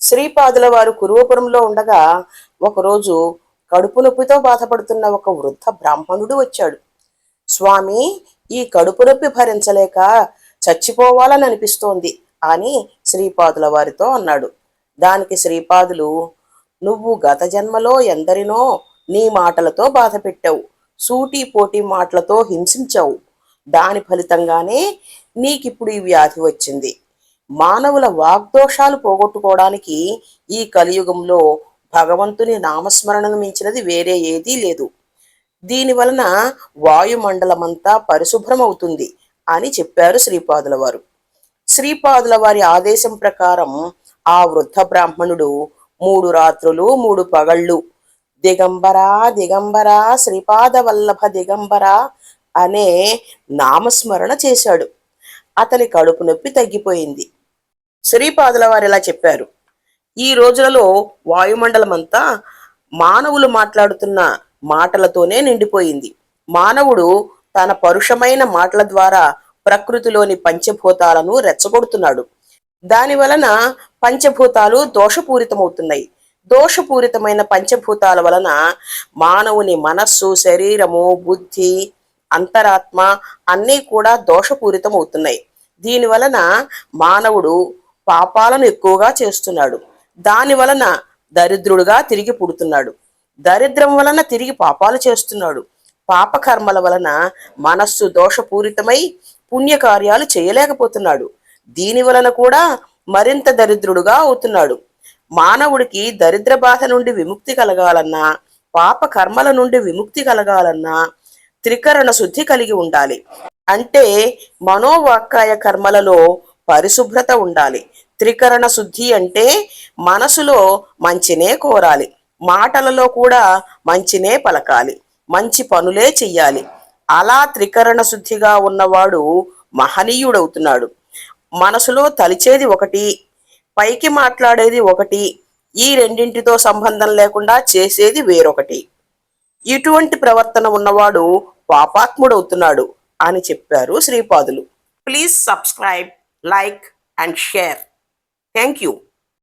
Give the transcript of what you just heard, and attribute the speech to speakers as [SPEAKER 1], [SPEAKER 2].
[SPEAKER 1] శ్రీపాదుల వారు కురువపురంలో ఉండగా ఒకరోజు కడుపు నొప్పితో బాధపడుతున్న ఒక వృద్ధ బ్రాహ్మణుడు వచ్చాడు. స్వామి ఈ కడుపు నొప్పి భరించలేక చచ్చిపోవాలని అనిపిస్తోంది అని శ్రీపాదుల వారితో అన్నాడు. దానికి శ్రీపాదులు నువ్వు గత జన్మలో ఎందరినో నీ మాటలతో బాధ పెట్టావు సూటి పోటీ మాటలతో హింసించావు. దాని ఫలితంగానే నీకిప్పుడు ఈ వ్యాధి వచ్చింది. మానవుల వాగ్దోషాలు పోగొట్టుకోవడానికి ఈ కలియుగంలో భగవంతుని నామస్మరణను మించినది వేరే ఏదీ లేదు. దీని వలన వాయుమండలమంతా పరిశుభ్రమవుతుంది అని చెప్పారు శ్రీపాదుల వారు శ్రీపాదుల వారి ఆదేశం ప్రకారం ఆ వృద్ధ బ్రాహ్మణుడు మూడు రాత్రులు మూడు పగళ్ళు దిగంబరా దిగంబరా శ్రీపాద వల్లభ దిగంబరా అనే నామస్మరణ చేశాడు. అతని కడుపు నొప్పి తగ్గిపోయింది. శ్రీపాదుల వారు ఇలా చెప్పారు. ఈ రోజులలో వాయుమండలం అంతా మానవులు మాట్లాడుతున్న మాటలతోనే నిండిపోయింది. మానవుడు తన పరుషమైన మాటల ద్వారా ప్రకృతిలోని పంచభూతాలను రెచ్చగొడుతున్నాడు. దాని వలన పంచభూతాలు దోషపూరితమవుతున్నాయి. దోషపూరితమైన పంచభూతాల వలన మానవుని మనస్సు శరీరము బుద్ధి అంతరాత్మ అన్నీ కూడా దోషపూరితం అవుతున్నాయి దీని వలన మానవుడు పాపాలను ఎక్కువగా చేస్తున్నాడు. దాని వలన దరిద్రుడుగా తిరిగి పుడుతున్నాడు. దరిద్రం వలన తిరిగి పాపాలు చేస్తున్నాడు. పాపకర్మల వలన మనస్సు దోషపూరితమై పుణ్యకార్యాలు చేయలేకపోతున్నాడు. దీని వలన కూడా మరింత దరిద్రుడుగా అవుతున్నాడు. మానవుడికి దరిద్ర బాధ నుండి విముక్తి కలగాలన్నా పాప కర్మల నుండి విముక్తి కలగాలన్నా త్రికరణ శుద్ధి కలిగి ఉండాలి. అంటే మనోవాక్కాయ కర్మలలో పరిశుభ్రత ఉండాలి. త్రికరణ శుద్ధి అంటే మనసులో మంచినే కోరాలి. మాటలలో కూడా మంచినే పలకాలి. మంచి పనులే చెయ్యాలి. అలా త్రికరణ శుద్ధిగా ఉన్నవాడు మహనీయుడవుతున్నాడు. మనసులో తలిచేది ఒకటి పైకి మాట్లాడేది ఒకటి ఈ రెండింటితో సంబంధం లేకుండా చేసేది వేరొకటి. ఇటువంటి ప్రవర్తన ఉన్నవాడు పాపాత్ముడవుతున్నాడు అని చెప్పారు శ్రీపాదులు. Please subscribe. like and share. Thank you.